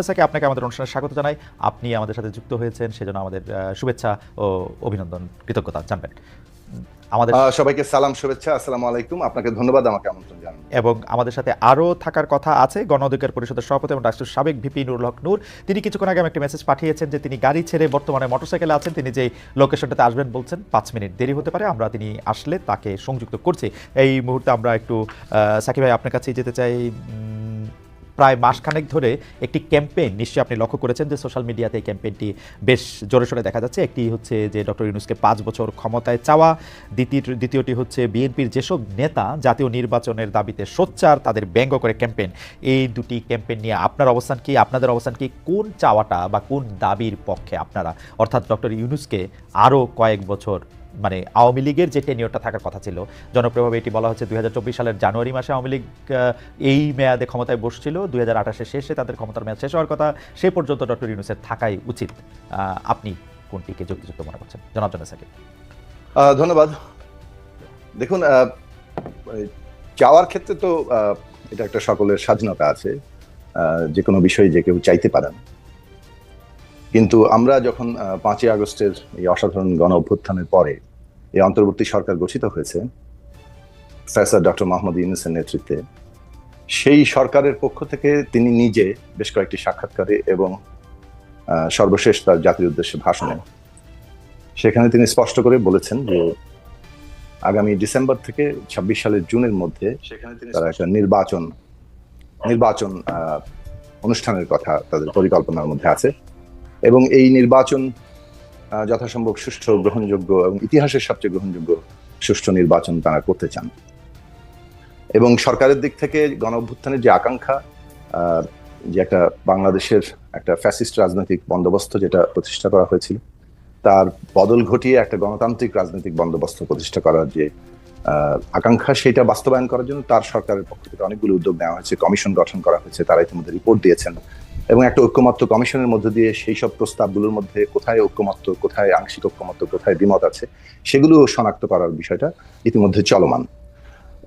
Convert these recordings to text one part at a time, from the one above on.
স্যারকে আপনাকে আমাদের অনুষ্ঠানে স্বাগত জানাই। আপনি আমাদের সাথে যুক্ত হয়েছেন সেজন্য আমাদের শুভেচ্ছা ও অভিনন্দন কৃতজ্ঞতা জানবেন। আমাদের সবাইকে সালাম শুভেচ্ছা আসসালামু আলাইকুম। আপনাকে ধন্যবাদ আমাকে আমন্ত্রণ জানান। এবং আমাদের সাথে আরও থাকার কথা আছে গণ অধিকার পরিষদের সভাপতি এবং রাষ্ট্রের সাবেক ভিপি নুরুল হক নূর। তিনি কিছুক্ষণ আগে একটা মেসেজ পাঠিয়েছেন যে তিনি গাড়ি ছেড়ে বর্তমানে মোটরসাইকেলে আছেন। তিনি যে লোকেশনটাতে আসবেন বলছেন পাঁচ মিনিট দেরি হতে পারে আমরা তিনি আসলে তাকে সংযুক্ত করছি। এই মুহূর্তে আমরা একটু সাকিব ভাই আপনার কাছে যেতে চাই। প্রায় মাসখানেক ধরে একটি ক্যাম্পেইন নিশ্চয়ই আপনি লক্ষ্য করেছেন যে সোশ্যাল মিডিয়াতে এই ক্যাম্পেইনটি বেশ জোরে সোরে দেখা যাচ্ছে। একটি হচ্ছে যে ডক্টর ইউনুসকে পাঁচ বছর ক্ষমতায় চাওয়া, দ্বিতীয় দ্বিতীয়টি হচ্ছে বিএনপির যেসব নেতা জাতীয় নির্বাচনের দাবিতে সোচ্চার, তাদের ব্যঙ্গ করে ক্যাম্পেইন। এই দুটি ক্যাম্পেইন নিয়ে আপনার অবস্থান কি, আপনাদের অবস্থান কি, কোন চাওয়াটা বা কোন দাবির পক্ষে আপনারা, অর্থাৎ ডক্টর ইউনুসকে আরও কয়েক বছর মানে আওয়ামী লীগের যে টেনিয়রটা থাকার কথা ছিল জনপ্রিয়ভাবে এটি বলা হচ্ছে দুই সালের জানুয়ারি মাসে আওয়ামী লীগ এই মেয়াদে ক্ষমতায় বসছিল। দুই হাজার শেষে তাদের ক্ষমতার মেয়াদ শেষ হওয়ার কথা সে পর্যন্ত ডক্টর ইউনুসের থাকাই উচিত। আপনি কোনটিকে যুক্তিযুক্ত মনে করছেন? জনাব জনা সাকিব। ধন্যবাদ। দেখুন আহ, চাওয়ার ক্ষেত্রে তো এটা একটা সকলের স্বাধীনতা আছে। যে কোনো বিষয়ে যে কেউ চাইতে পারেন। কিন্তু আমরা যখন পাঁচই আগস্টের এই অসাধারণ গণ অভ্যুত্থানের পরে এই অন্তর্বর্তী সরকার গঠিত হয়েছে প্রফেসর ডক্টর মাহমুদ ইউনুসের নেতৃত্বে সেই সরকারের পক্ষ থেকে তিনি নিজে বেশ কয়েকটি সাক্ষাৎকারে এবং সর্বশেষ তার জাতির উদ্দেশ্যে ভাষণে সেখানে তিনি স্পষ্ট করে বলেছেন যে আগামী ডিসেম্বর থেকে ছাব্বিশ সালের জুনের মধ্যে সেখানে তিনি তারা একটা নির্বাচন নির্বাচন অনুষ্ঠানের কথা তাদের পরিকল্পনার মধ্যে আছে। এবং এই নির্বাচন যথাসম্ভব সুষ্ঠু, গ্রহণযোগ্য এবং ইতিহাসের সবচেয়ে গ্রহণযোগ্য সুষ্ঠু নির্বাচন তারা করতে চান। এবং সরকারের দিক থেকে গণ অভ্যুত্থানের যে আকাঙ্ক্ষা যে একটা বাংলাদেশের একটা ফ্যাসিস্ট রাজনৈতিক বন্দোবস্ত যেটা প্রতিষ্ঠা করা হয়েছিল, তার বদল ঘটিয়ে একটা গণতান্ত্রিক রাজনৈতিক বন্দোবস্ত প্রতিষ্ঠা করার যে আকাঙ্ক্ষা সেটা বাস্তবায়ন করার জন্য তার সরকারের পক্ষ থেকে অনেকগুলো উদ্যোগ নেওয়া হয়েছে, কমিশন গঠন করা হয়েছে, তারা ইতিমধ্যে রিপোর্ট দিয়েছেন। এবং একটা ঐক্যমত্য কমিশনের মধ্য দিয়ে সেই সব প্রস্তাবগুলোর মধ্যে কোথায় ঐক্যমত্য, কোথায় আংশিক ঐক্যমত্য, কোথায় দ্বিমত আছে, সেগুলো শনাক্ত করার বিষয়টা ইতিমধ্যে চলমান।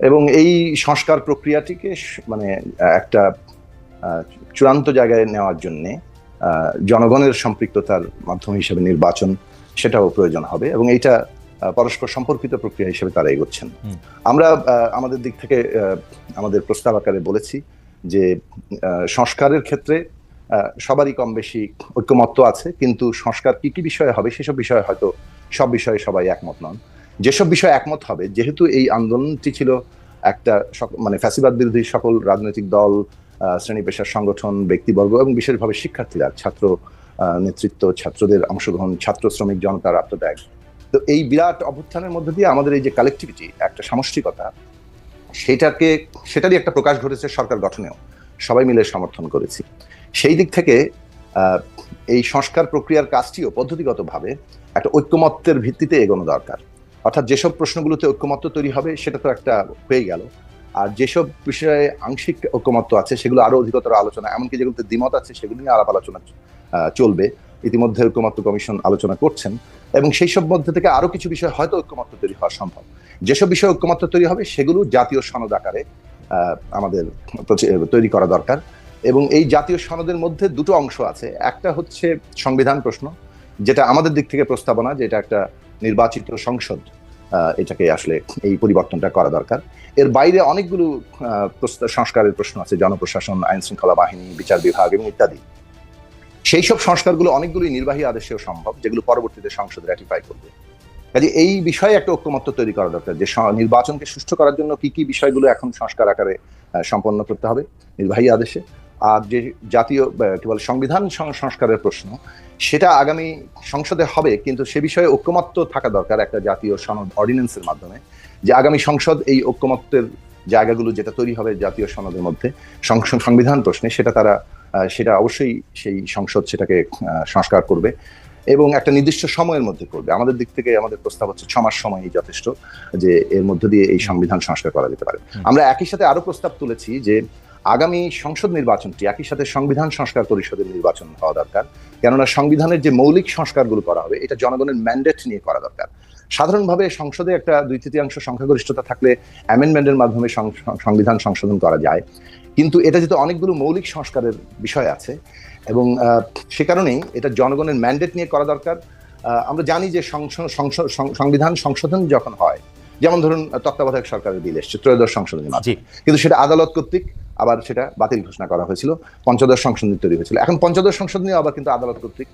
এবং এই সংস্কার প্রক্রিয়াটিকে মানে একটা চূড়ান্ত জায়গায় নেওয়ার জন্যে জনগণের সম্পৃক্ততার মাধ্যম হিসেবে নির্বাচন সেটাও প্রয়োজন হবে। এবং এইটা পরস্পর সম্পর্কিত প্রক্রিয়া হিসেবে তারা এগোচ্ছেন। আমরা আমাদের দিক থেকে আমাদের প্রস্তাব আকারে বলেছি যে সংস্কারের ক্ষেত্রে সবারই কম বেশি ঐক্যমত্য আছে কিন্তু সংস্কার কি কি বিষয়ে হবে সেসব বিষয়ে হয়তো সব বিষয়ে সবাই একমত নন। যেসব বিষয়ে একমত হবে যেহেতু এই আন্দোলনটি ছিল একটা মানে ফ্যাসিবাদ বিরোধী সকল রাজনৈতিক দল শ্রেণি পেশার সংগঠন ব্যক্তিবর্গ এবং বিশেষভাবে শিক্ষার্থীরা ছাত্র নেতৃত্ব ছাত্রদের অংশগ্রহণ ছাত্র শ্রমিক জনতার আত্মত্যাগ তো এই বিরাট অভ্যুত্থানের মধ্যে দিয়ে আমাদের এই যে কালেকটিভিটি একটা সামষ্টিকতা, সেটাকে, সেটারই একটা প্রকাশ ঘটেছে সরকার গঠনেও। সবাই মিলে সমর্থন করেছি। সেই দিক থেকে এই সংস্কার প্রক্রিয়ার কাজটিও পদ্ধতিগতভাবে একটা ঐক্যমত্যের ভিত্তিতে এগোনো দরকার। অর্থাৎ যেসব প্রশ্নগুলোতে ঐক্যমত্য তৈরি হবে, সেটা তো একটা হয়ে গেল। আর যেসব বিষয়ে আংশিক ঐক্যমত্য আছে, সেগুলো আরও অধিকতর আলোচনা, এমনকি যেগুলোতে দ্বিমত আছে, সেগুলো নিয়ে আলাপ আলোচনা চলবে। ইতিমধ্যে ঐক্যমত্য কমিশন আলোচনা করছেন এবং সেই সব মধ্যে থেকে আরও কিছু বিষয় হয়তো ঐক্যমত্য তৈরি হওয়া সম্ভব। যেসব বিষয়ে ঐক্যমত্য তৈরি হবে সেগুলো জাতীয় সনদ আকারে আমাদের তৈরি করা দরকার এবং এই জাতীয় সনদের মধ্যে দুটো অংশ আছে। একটা হচ্ছে সংবিধান প্রশ্ন, যেটা আমাদের দিক থেকে প্রস্তাবনা যে এটা একটা নির্বাচিত সংসদ এটাকে আসলে এই পরিবর্তনটা করা দরকার। এর বাইরে অনেকগুলো সংস্কারের প্রশ্ন আছে, জনপ্রশাসন আইন শৃঙ্খলা বাহিনী, বিচার বিভাগ এবং ইত্যাদি। সেই সব সংস্কারগুলো অনেকগুলোই নির্বাহী আদেশেও সম্ভব, যেগুলো পরবর্তীতে সংসদ র্যাটিফাই করবে। কাজে এই বিষয়ে একটা ঐক্যমত্য তৈরি করা দরকার, যে নির্বাচনকে সুষ্ঠু করার জন্য কি কি বিষয়গুলো এখন সংস্কার আকারে সম্পন্ন করতে হবে নির্বাহী আদেশে। আর যে জাতীয় কি বলে, সংবিধান সংস্কারের প্রশ্ন, সেটা আগামী সংসদে হবে, কিন্তু সে বিষয়ে ঐক্যমত্য থাকা দরকার একটা জাতীয় সনদ অর্ডিন্যান্সের মাধ্যমে, যে আগামী সংসদ এই ঐক্যমত্যের জায়গাগুলো যেটা তৈরি হবে জাতীয় সনদের মধ্যে সংবিধান প্রশ্নে, সেটা তারা সেটা অবশ্যই সেই সংসদ সেটাকে সংস্কার করবে এবং একটা নির্দিষ্ট সময়ের মধ্যে করবে। আমাদের দিক থেকে আমাদের প্রস্তাব হচ্ছে ছ মাস সময়ই যথেষ্ট যে এর মধ্য দিয়ে এই সংবিধান সংস্কার করা যেতে পারে। আমরা একই সাথে আরও প্রস্তাব তুলেছি যে আগামী সংসদ নির্বাচনটি একই সাথে সংবিধান সংস্কার পরিষদের নির্বাচন হওয়া দরকার। কেননা সংবিধানের যে মৌলিক সংস্কারগুলো করা হবে এটা জনগণের ম্যান্ডেট নিয়ে করা দরকার। সাধারণভাবে সংসদে একটা দুই তৃতীয়াংশ সংখ্যাগরিষ্ঠতা থাকলে অ্যামেন্ডমেন্টের মাধ্যমে সংবিধান সংশোধন করা যায়। কিন্তু এটা যেহেতু অনেকগুলো মৌলিক সংস্কারের বিষয় আছে এবং সে কারণেই এটা জনগণের ম্যান্ডেট নিয়ে করা দরকার। আমরা জানি যে সংবিধান সংশোধন যখন হয় যেমন ধরুন তত্ত্বাবধায়ক সরকারের বিল এসছে ত্রয়োদশ সংশোধনী কিন্তু সেটা আদালত কর্তৃক আবার সেটা বাতিল ঘোষণা করা হয়েছিল পঞ্চদশ সংশোধনী তৈরি হয়েছিল। এখন পঞ্চদশ সংশোধনী আবার কিন্তু আদালত কর্তৃক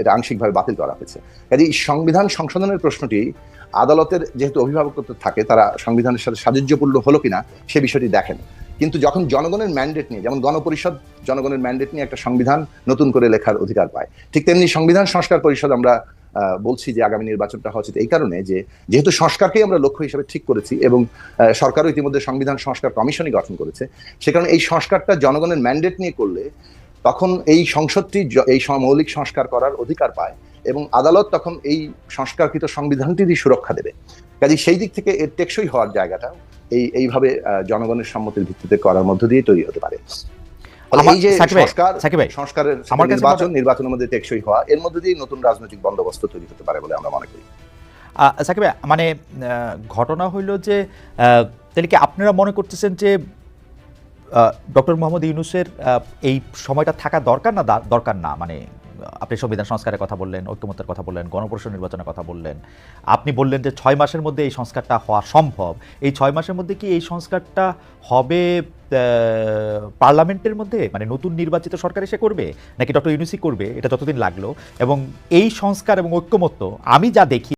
এটা আংশিকভাবে বাতিল করা হয়েছে। কাজে এই সংবিধান সংশোধনের প্রশ্নটি আদালতের যেহেতু অভিভাবকত্ব থাকে তারা সংবিধানের সাথে সাযুজ্যপূর্ণ হলো কিনা সে বিষয়টি দেখেন। কিন্তু যখন জনগণের ম্যান্ডেট নিয়ে, যেমন গণপরিষদ জনগণের ম্যান্ডেট নিয়ে একটা সংবিধান নতুন করে লেখার অধিকার পায়, ঠিক তেমনি সংবিধান সংস্কার পরিষদ আমরা বলছি যে আগামী নির্বাচনটা হওয়া উচিত। এই কারণে যে, যেহেতু সংস্কারকেই আমরা লক্ষ্য হিসেবে ঠিক করেছি এবং সরকারও ইতিমধ্যে সংবিধান সংস্কার কমিশনই গঠন করেছে, সে কারণে এই সংস্কারটা জনগণের ম্যান্ডেট নিয়ে করলে তখন এই সংসদটি এই মৌলিক সংস্কার করার অধিকার পায়। এবং আদালত তখন এই সংস্কারকৃত সংবিধানটিরই সুরক্ষা দেবে। কাজে সেই দিক থেকে এর টেকসই হওয়ার জায়গাটা এই এইভাবে জনগণের সম্মতির ভিত্তিতে করার মধ্য দিয়ে তৈরি হতে পারে। এই যে সংস্কার সংস্কারের নির্বাচন নির্বাচনের মধ্যে টেকসই হওয়া এর মধ্যে দিয়ে নতুন রাজনৈতিক বন্দোবস্ত তৈরি হতে পারে বলে আমরা মনে করি। সাকিব মানে ঘটনা হইল যে আহ, তাহলে কি আপনারা মনে করতেছেন যে ডক্টর মোহাম্মদ ইউনুসের এই সময়টা থাকা দরকার না দরকার না? মানে আপনি সংবিধান সংস্কারের কথা বললেন, ঐক্যমত্যের কথা বললেন গণপরিষদ নির্বাচনের কথা বললেন। আপনি বললেন যে ছয় মাসের মধ্যে এই সংস্কারটা হওয়া সম্ভব। এই ছয় মাসের মধ্যে কি এই সংস্কারটা হবে পার্লামেন্টের মধ্যে? মানে নতুন নির্বাচিত সরকার এসে করবে? নাকি ডক্টর ইউনুসি করবে? এটা যতদিন লাগল। এবং এই সংস্কার এবং ঐক্যমত্য, আমি যা দেখি